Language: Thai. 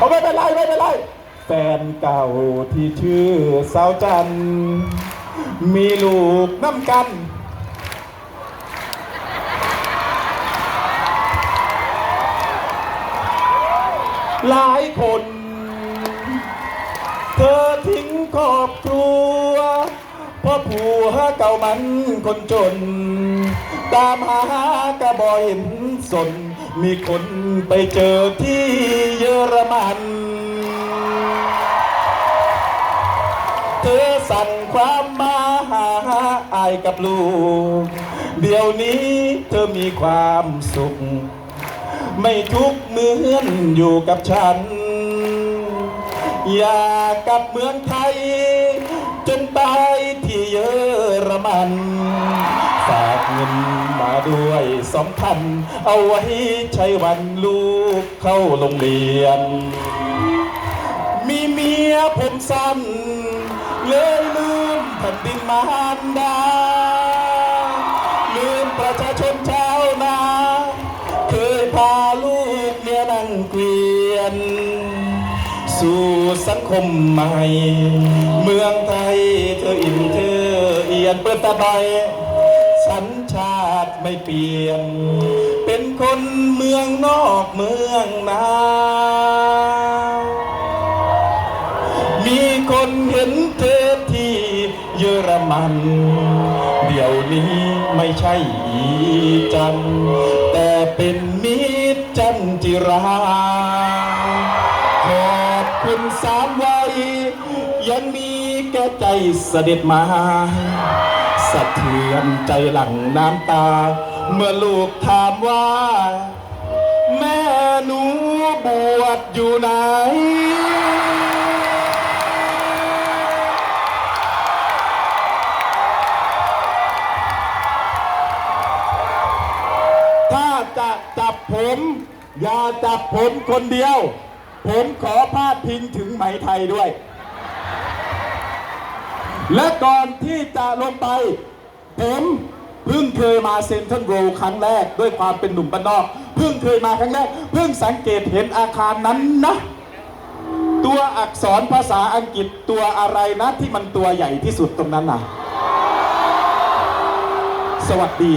เอาไม่เป็นไรไม่เป็นไร แฟนเก่าที่ชื่อสาวจัน มีลูกน้ำกัน หลายคน เธอทิ้งครอบครัวเพราะผัวเก่ามันคนจน ตามหากระบอยเห็นสน มีคนไปเจอที่เยอรมัน เธอสั่งความมาหาอายกับลูก เดี๋ยวนี้เธอมีความสุข ไม่ทุกข์เหมือนอยู่กับฉัน อยากกลับเมืองไทย จนตายที่เยอรมันฝากเงิน มาด้วยสองพันเอาไว้ใช้วันลูกเข้าโรงเรียน มีเมียผมสั้น เลยลืมแผ่นดินมารดา ลืมประชาชนชาวนา เคยพาลูกเมียนั่งเกวียน สู่สังคมใหม่ เมืองไทยเธออิ่มเธอเอียนเปิดตาใบ ไม่เปลี่ยน เป็นคนเมืองนอกเมืองนา มีคนเห็นเธอที่เยอรมัน เดี๋ยวนี้ไม่ใช่อีจัน แต่เป็นมิตรจันจิรา ขอบคุณสามวัยยังมีแก่ใจเสด็จมา สะเทือนใจหลั่งน้ำตา เมื่อลูกถามว่า แม่หนูบวชอยู่ไหน ถ้าจะจับผม อย่าจับผมคนเดียว ผมขอพาดพิงถึงไหมไทยด้วย และก่อนที่จะลงไป ผมเพิ่งเคยมาเซ็นทรัลโรครั้งแรกด้วยความเป็นหนุ่มบ้านนอกเพิ่งเคยมาครั้งแรก เพิ่งสังเกตเห็นอาคารนั้นนะ ตัวอักษรภาษาอังกฤษตัวอะไรนะที่มันตัวใหญ่ที่สุดตรงนั้นน่ะสวัสดี